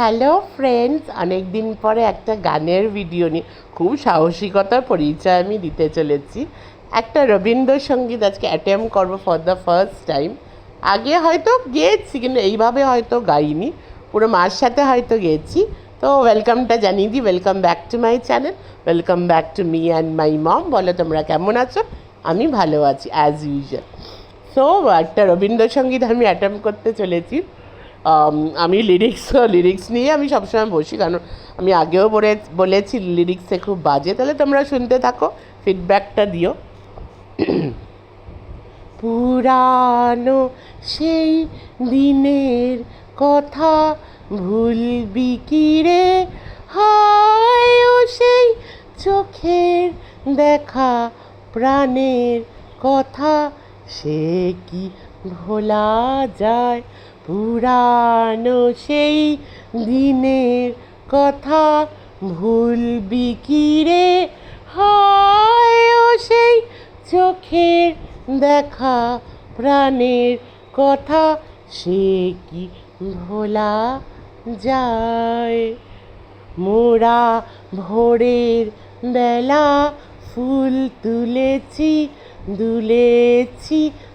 Hello friends অনেক দিন পরে একটা গানের ভিডিও নিয়ে খুব সাহসিকতার পরিচয় আমি দিতে চলেছি। একটা রবীন্দ্রসঙ্গীত আজকে অ্যাটেম্প করব ফর দ্য ফার্স্ট টাইম আগে হয়তো গেয়েছি, কিন্তু এইভাবে হয়তো গাইনি। পুরো মার সাথে হয়তো গেয়েছি তো ওয়েলকামটা জানিয়ে দিই। Welcome back to my channel welcome back to me and my mom বলো, তোমরা কেমন আছো? আমি ভালো আছি অ্যাজ ইউজুয়াল সো একটা রবীন্দ্রসঙ্গীত আমি অ্যাটেম্প করতে চলেছি। আম, আমি লিরিক্স লিরিক্স নিয়ে আমি সবসময় বসি কারণ আমি আগেও বলে বলেছি লিরিক্সে খুব বাজে। তাহলে তোমরা শুনতে থাকো ফিডব্যাকটা দিও। পুরানো সেই দিনের কথা ভুলবি কি রে? হায় সেই চোখের দেখা প্রাণের কথা সে কি ভোলা যায় পুরানো সেই দিনের কথা। ভুলবি কি রে? হায় সেই চোখের দেখা প্রাণের কথা। সে কি ভোলা যায়? মোরা ভোরের বেলা ফুল তুলেছি, দুলেছি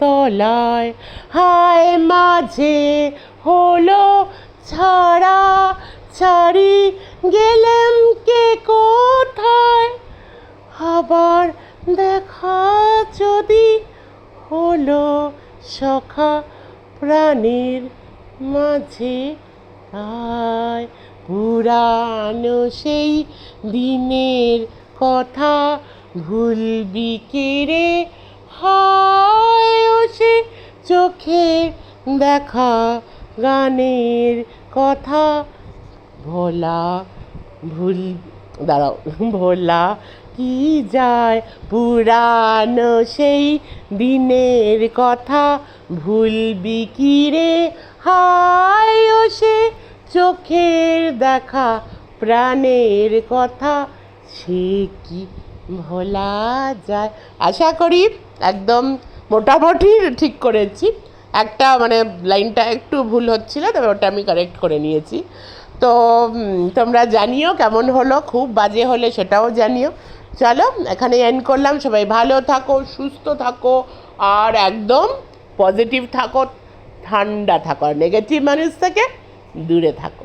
তলায়। হায়, মাঝে হলো ছাড়া, ছাড়ি গেলাম কে কোথায়? আবার দেখা যদি হলো সখা প্রাণীর মাঝে আয়। পুরানো সেই দিনের কথা ভুলবি কে রে? সে চোখে দেখা, গানের কথা। ভোলা, ভুল, দাঁড়াও, ভোলা কি যায়? পুরানো সেই দিনের কথা। ভুলবি কি রে? হায় সে চোখের দেখা, প্রাণের কথা। সে কি ভোলা যায়? আশা করি একদম মোটামুটি ঠিক করেছি। একটা মানে লাইনটা একটু ভুল হচ্ছিল, তবে ওটা আমি কারেক্ট করে নিয়েছি। তো তোমরা জানিও কেমন হলো, খুব বাজে হলে সেটাও জানিও। চলো এখানে এন্ড করলাম। সবাই ভালো থাকো, সুস্থ থাকো, আর একদম পজিটিভ থাকো, ঠান্ডা থাকো, আর নেগেটিভ মানুষ থেকে দূরে থাকো।